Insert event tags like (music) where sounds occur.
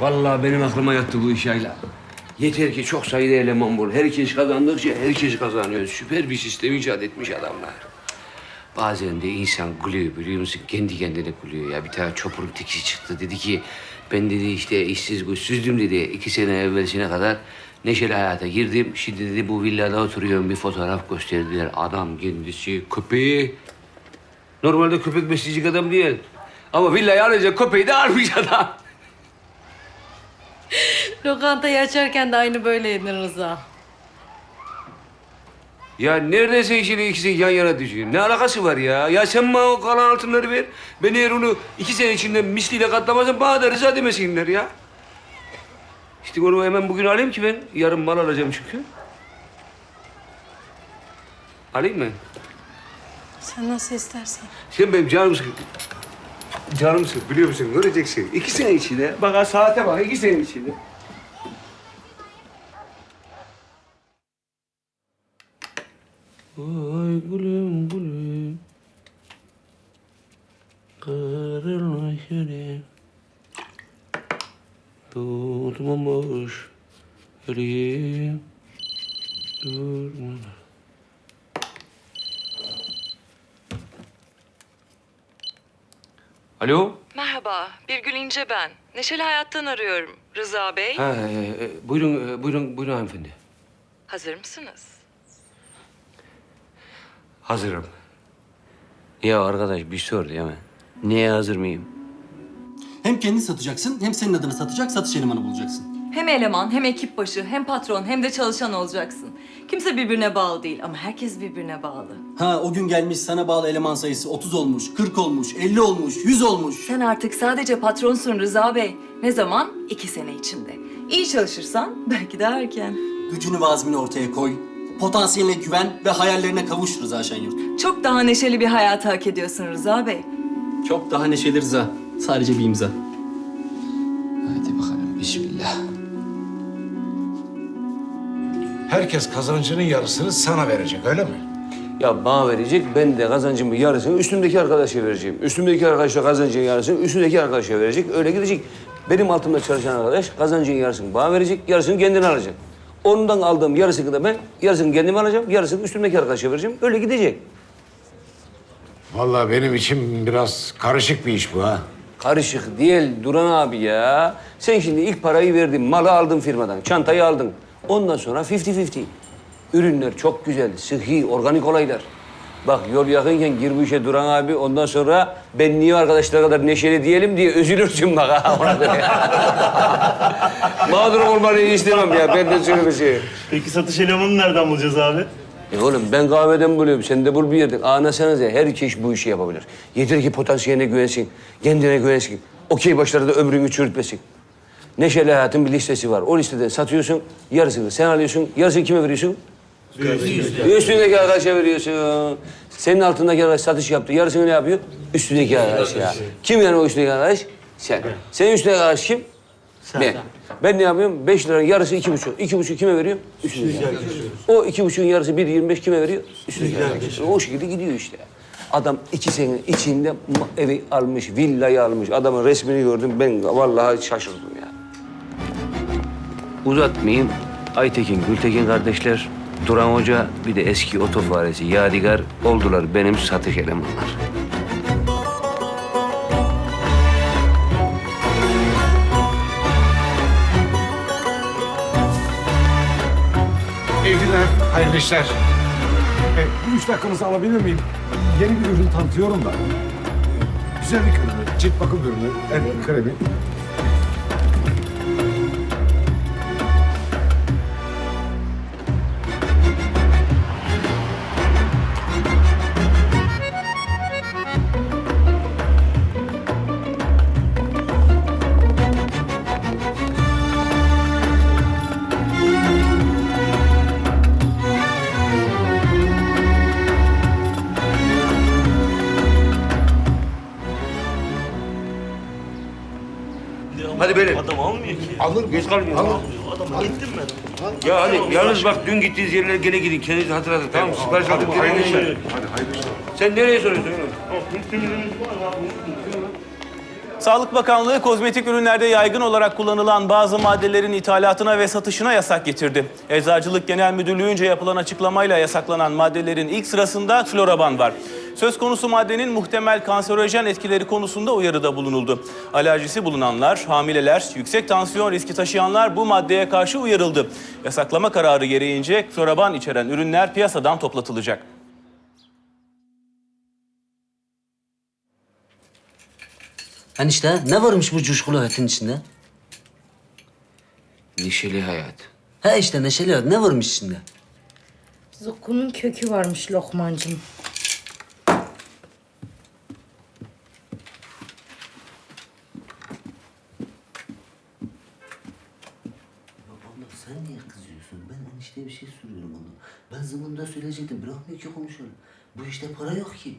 Vallahi benim aklıma yattı bu iş Ayla. Yeter ki çok sayıda eleman bul. Herkes kazandıkça herkes kazanıyor. Süper bir sistem icat etmiş adamlar. Bazen de insan gülüyor biliyor musun? Kendi kendine gülüyor ya. Bir tane çopurun tiksi çıktı. Dedi ki ben dedi işte işsiz güçsüzdüm dedi. İki sene evvelsine kadar neşeli hayata girdim. Şimdi dedi bu villada oturuyorum. Bir fotoğraf gösterdiler. Adam kendisi köpeği. Normalde köpek besleyecek adam değil. Ama villayı alacak köpeği de almış adam. Lokantayı açarken de aynı böyleydin Rıza. Ya neredeyse şimdi ikisi yan yana düşüyor. Ne alakası var ya? Ya sen bana o kalan altınları ver. Ben eğer onu iki sene içinde misliyle katlamazsam bana da rıza demesinler ya. İşte onu hemen bugün alayım ki ben. Yarın mal alacağım çünkü. Alayım mı? Sen nasıl istersen. Sen benim canımsın. Canımsın biliyor musun? Göreceksin. İki sene içinde. Bak ha saate bak iki sene içinde. Ay gülüm gülüm. Kırılmış yüreğim. Tutmamış yüreğim. Durmadan. Alo? Merhaba, Birgül İnce ben. Neşeli Hayat'tan arıyorum. Rıza Bey, Ha, e, e, buyurun, e, buyurun, buyurun hanımefendi. hazır mısınız? Hazırım. Ya arkadaş bir sor ya ben. Neye hazır mıyım? Hem kendini satacaksın hem senin adını satacak satış elemanı bulacaksın. Hem eleman, hem ekip başı, hem patron, hem de çalışan olacaksın. Kimse birbirine bağlı değil ama herkes birbirine bağlı. Ha o gün gelmiş sana bağlı eleman sayısı 30 olmuş, 40 olmuş, 50 olmuş, 100 olmuş. Sen artık sadece patronsun Rıza Bey. Ne zaman? İki sene içinde. İyi çalışırsan belki de erken. Gücünü ve azmini ortaya koy. Potansiyeline güven ve hayallerine kavuş Rıza Şenyurt. Çok daha neşeli bir hayat hak ediyorsun Rıza Bey. Çok daha neşeli Rıza. Sadece bir imza. Hadi bakalım bismillah. Herkes kazancının yarısını sana verecek öyle mi? Ya bana verecek, ben de kazancımın yarısını üstümdeki arkadaşa vereceğim. Üstümdeki arkadaş da kazancın yarısını üstündeki arkadaşa verecek. Öyle gidecek. Benim altımda çalışan arkadaş kazancın yarısını bana verecek, yarısını kendine alacak. Ondan aldığım yarısını da ben, yarısını kendime alacağım, yarısını üstümdeki arkadaşa vereceğim. Öyle gidecek. Vallahi benim için biraz karışık bir iş bu ha. Karışık değil Duran abi ya. Sen şimdi ilk parayı verdin, malı aldın firmadan, çantayı aldın. Ondan sonra 50-50. Ürünler çok güzel, sıhhi, organik olaylar. Bak yol yakınken gir bu işe Duran abi. Ondan sonra ben niye arkadaşlar kadar neşeli diyelim diye üzülürsün bak ha. Ona göre. (laughs) Mağdur olmanı istemem ya. Ben de şöyle bir şey. Peki satış elemanını nereden bulacağız abi? E oğlum ben kahveden buluyorum. Sen de bul bir yerden. Anlasanız ya herkes bu işi yapabilir. Yeter ki potansiyeline güvensin, kendine güvensin. Okey başlarda ömrünü çürütmesin. Neşeli hayatın bir listesi var. O listeden satıyorsun, yarısını sen alıyorsun, yarısını kime veriyorsun? Üstündeki arkadaşa veriyorsun. Senin altındaki arkadaş satış yaptı. Yarısını ne yapıyor? Üstündeki arkadaş ya. Kim yani o üstündeki arkadaş? Sen. Senin üstündeki arkadaş kim? Ben. Ben ne yapıyorum? Beş liranın yarısı iki buçuk. İki buçuk kime veriyorum? Arkadaş. O iki buçuğun yarısı bir yirmi beş kime veriyor? Arkadaş. O şekilde gidiyor işte. Adam iki sene içinde evi almış, villayı almış. Adamın resmini gördüm. Ben vallahi şaşırdım ya. Uzatmayayım. Aytekin, Gültekin kardeşler, Duran Hoca bir de eski oto faresi Yadigar oldular benim satış elemanlar. Hayırlı işler. E, üç dakikanızı alabilir miyim? Yeni bir ürün tanıtıyorum da. Güzellik ürünü, cilt bakım ürünü, el kremi. Hadi benim. Adam almıyor ki. Alır, Geç kalmıyor. alır. Adam gittim ben. Ya hadi yalnız bak dün gittiğiniz yerlere gene gidin. Kendinizi hatırlatın tamam mı? Sipariş aldık. Hadi hayırlı işler. Sen nereye soruyorsun oğlum? Sağlık Bakanlığı kozmetik ürünlerde yaygın olarak kullanılan bazı maddelerin ithalatına ve satışına yasak getirdi. Eczacılık Genel Müdürlüğü'nce yapılan açıklamayla yasaklanan maddelerin ilk sırasında floraban var. Söz konusu maddenin muhtemel kanserojen etkileri konusunda uyarıda bulunuldu. Alerjisi bulunanlar, hamileler, yüksek tansiyon riski taşıyanlar bu maddeye karşı uyarıldı. Yasaklama kararı gereğince floraban içeren ürünler piyasadan toplatılacak. Hani işte ne varmış bu coşkulu hayatın içinde? Neşeli hayat. Ha işte neşeli hayat ne varmış içinde? Zukkunun kökü varmış Lokmancığım. Sen niye kızıyorsun? Ben enişteye bir şey soruyorum ona. Ben zamanında söyleyecektim. Bırakmıyor ki konuşalım. Bu işte para yok ki.